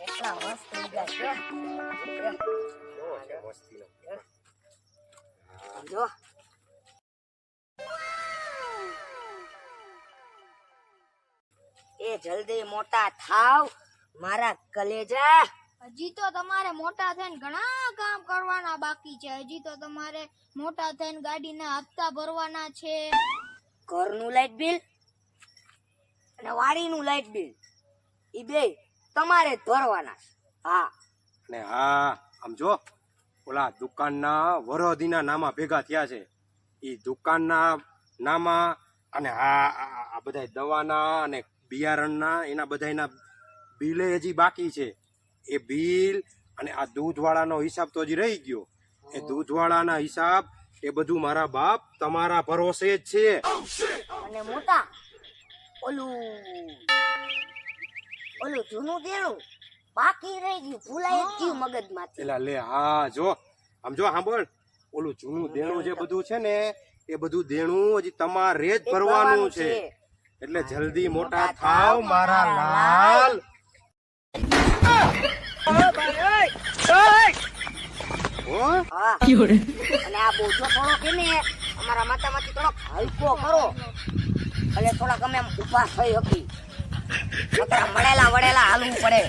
મસ્ત છે જો એ જલ્દી મોટા થાવ મારા કલેજા. હજી તો તમારે મોટા થઈને ઘણા કામ કરવાના બાકી છે. હજી તો તમારે મોટા થઈને ગાડીના હપ્તા ભરવાના છે. ઘરનું લાઇટ બિલ અને વાડીનું લાઇટ બિલ. ઈ બે તમારે જ હા. ને હા આમ જો ઓલા દુકાનના વરહદીના નામા ભેગા થયા છે. એ દુકાનના નામા અને આ- આ બધા દવાના અને બિયારણના એના બધાના બિલે હજી બાકી છે. એ બિલ અને આ દૂધવાળાનો હિસાબ તો હજી રહી ગયો. એ દૂધવાળાના હિસાબ એ બધું મારા બાપ તમારા ભરોસે જ છે. અને મોટા ઓલું ઓલું જૂનું દેણું બાકી રહી ગયું ભૂલાય જ ગયું મગજમાંથી. એલા લે હા જો આમ જો સાંભળ ઓલું જૂનું દેણું જે બધું છે ને એ બધું દેણું હજી તમારે જ ભરવાનું છે. એટલે જલ્દી મોટા થાવ મારા લાલ. હો? હા. અને આ બોજો થોડો કે ને અમારા માતામાંથી થોડોક હલકો કરો. એટલે થોડાક અમે આમ ઊભા થઈ હકી નકર વડેલા હાલવું પડે.